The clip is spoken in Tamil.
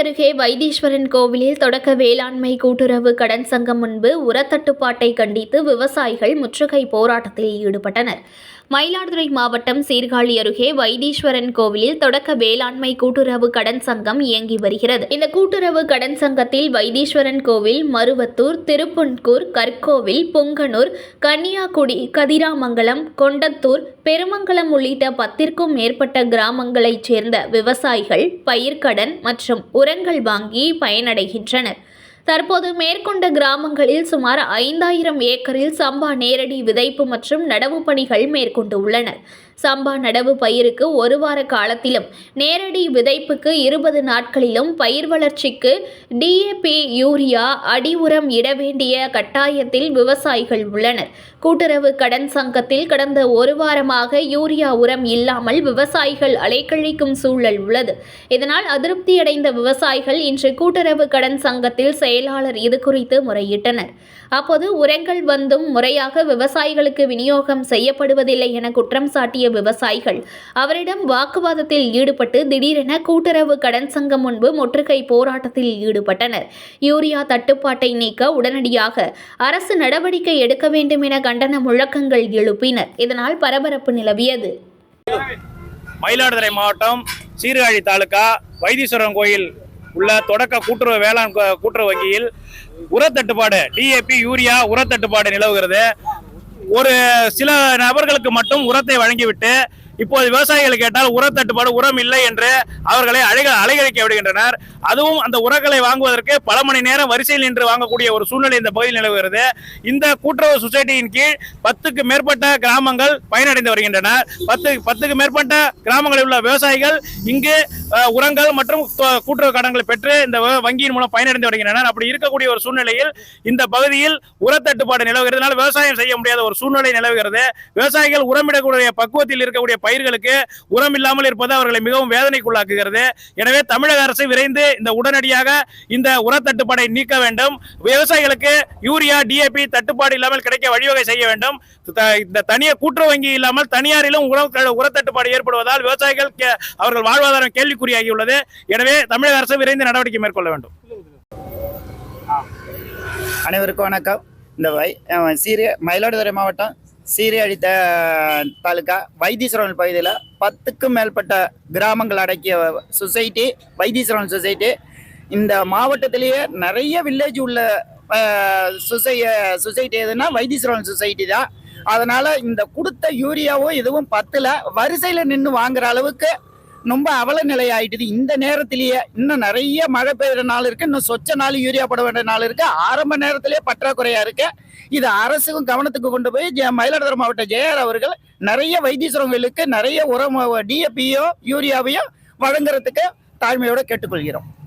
அருகே வைத்தீஸ்வரன் கோவிலில் தொடக்க வேளாண்மை கூட்டுறவு கடன் சங்கம் முன்பு உரத்தட்டுப்பாட்டை கண்டித்து விவசாயிகள் முற்றுகை போராட்டத்தில் ஈடுபட்டனர். மயிலாடுதுறை மாவட்டம் சீர்காழி அருகே வைத்தீஸ்வரன் கோவிலில் தொடக்க வேளாண்மை கூட்டுறவு கடன் சங்கம் இயங்கி வருகிறது. இந்த கூட்டுறவு கடன் சங்கத்தில் வைத்தீஸ்வரன் கோவில் மருவத்தூர் திருப்புன்கூர் கற்கோவில் புங்கனூர் கன்னியாகுடி கதிராமங்கலம் கொண்டத்தூர் பெருமங்கலம் உள்ளிட்ட பத்திற்கும் மேற்பட்ட கிராமங்களைச் சேர்ந்த விவசாயிகள் பயிர்க்கடன் மற்றும் உரங்கள் வாங்கி பயனடைகின்றனர். தற்போது மேற்கொண்ட கிராமங்களில் சுமார் ஐந்தாயிரம் ஏக்கரில் சம்பா நேரடி விதைப்பு மற்றும் நடவு பணிகள் மேற்கொண்டுள்ளனர் சம்பா நடவு பயிருக்கு ஒரு வார காலத்திலும் நேரடி விதைப்புக்கு இருபது நாட்களிலும் பயிர் வளர்ச்சிக்கு டிஏபி யூரியா அடி உரம் இட வேண்டிய கட்டாயத்தில் விவசாயிகள் உள்ளனர். கூட்டுறவு கடன் சங்கத்தில் கடந்த ஒரு வாரமாக யூரியா உரம் இல்லாமல் விவசாயிகள் அலைக்கழிக்கும் சூழல் உள்ளது. இதனால் அதிருப்தியடைந்த விவசாயிகள் இன்று கூட்டுறவு கடன் சங்கத்தில் செயலாளர் இது குறித்து முறையிட்டனர். அப்போது உரங்கள் வந்தும் முறையாக விவசாயிகளுக்கு விநியோகம் செய்யப்படுவதில்லை என குற்றம் சாட்டிய விவசாயிகள். அவரிடம் வாக்குவாதத்தில் ஈடுபட்டு திடீரென கூட்டுறவு கடன் சங்கம் முன்பு முற்றுகை போராட்டத்தில் ஈடுபட்டனர். யூரியா தட்டுப்பாட்டை நீக்க உடனடியாக அரசு நடவடிக்கை எடுக்க வேண்டும் என கண்டன முழக்கங்கள் எழுப்பினர். இதனால் பரபரப்பு நிலவியது. மயிலாடுதுறை மாவட்டம் சீர்காழி தாலுகா வைத்தீஸ்வரன் கோயில் உள்ள தொடக்க கூட்டுறவு வேளாண் கூட்டுறவு வங்கியில் உரத்தட்டுப்பாடு டிஏபி யூரியா உரத்தட்டுப்பாடு நிலவுகிறது. ஒரு சில நபர்களுக்கு மட்டும் உரத்தை வழங்கிவிட்டு இப்போது விவசாயிகள் கேட்டால் உரத்தட்டுப்பாடு உரம் இல்லை என்று அவர்களை அழைக அலைகழிக்க விடுகின்றனர். அதுவும் அந்த உரங்களை வாங்குவதற்கு பல மணி நேரம் வரிசையில் நின்று வாங்கக்கூடிய ஒரு சூழ்நிலை இந்த பகுதியில் நிலவுகிறது. இந்த கூட்டுறவு சொசைட்டியின் கீழ் பத்துக்கு மேற்பட்ட கிராமங்கள் பயனடைந்து வருகின்றன. பத்து பத்துக்கு மேற்பட்ட கிராமங்களில் உள்ள விவசாயிகள் இங்கு உரங்கள் மற்றும் கூட்டுறவு கடன்களை பெற்று இந்த வங்கியின் மூலம் பயனடைந்து வருகின்றனர். அப்படி இருக்கக்கூடிய ஒரு சூழ்நிலையில் இந்த பகுதியில் உரத்தட்டுப்பாடு நிலவுகிறதுனால விவசாயம் செய்ய முடியாத ஒரு சூழ்நிலை நிலவுகிறது. விவசாயிகள் உரமிடக்கூடிய பக்குவத்தில் இருக்கக்கூடிய பயிர்களுக்கு உரம் இல்லாமல் இருப்பது அவர்களை மிகவும் வேதனைக்குள்ளாக்குகிறது. எனவே தமிழக அரசு விரைந்து இந்த உடனடியாக இந்த உரத்தட்டுப்பாடை நீக்க வேண்டும். விவசாயிகளுக்கு யூரியா டிஏபி தட்டுப்பாடு இல்லாமல் கிடைக்க வழிவகை செய்ய வேண்டும். த- இந்த தனியார் கூட்டுறவு வங்கி இல்லாமல் தனியாரிலும் உர உரத்தட்டுப்பாடு ஏற்படுவதால் விவசாயிகள் கே- அவர்கள் வாழ்வாதாரம் கேள்வி கேள்விக்குறியாகியுள்ளது எனவே தமிழக அரசு விரைந்து நடவடிக்கை மேற்கொள்ள வேண்டும். அனைவருக்கும் வணக்கம். இந்த வை சீரிய மயிலாடுதுறை மாவட்டம் சீரியழி தாலுக்கா வைத்தீஸ்வரன் பகுதியில் பத்துக்கும் மேற்பட்ட கிராமங்கள் அடக்கிய சொசைட்டி வைத்தீஸ்வரன் சொசைட்டி. இந்த மாவட்டத்திலேயே நிறைய வில்லேஜ் உள்ள சொசை சொசைட்டி எதுனா வைத்தீஸ்வரன் சொசைட்டி தான். அதனால் இந்த கொடுத்த யூரியாவும் இதுவும் பத்தில். வரிசையில் நின்று வாங்குற அளவுக்கு ரொம்ப அவல நிலை ஆயிட்டுது இந்த நேரத்திலேயே இன்னும் நிறைய மழை பெய்யுற நாள் இருக்கு. இன்னும் சொச்ச நாள் யூரியா போட வேண்டிய நாள் இருக்கு. ஆரம்ப நேரத்திலேயே பற்றாக்குறையா இருக்கு. இது அரசுக்கும் கவனத்துக்கு கொண்டு போய் ஜெ- மயிலாடுதுறை மாவட்ட ஜெயர் அவர்கள் நிறைய வைத்தீஸ்வரங்களுக்கு நிறைய உரம் டிஎபியோ யூரியாவையும் வழங்குறதுக்கு தாழ்மையோட கேட்டுக்கொள்கிறோம்.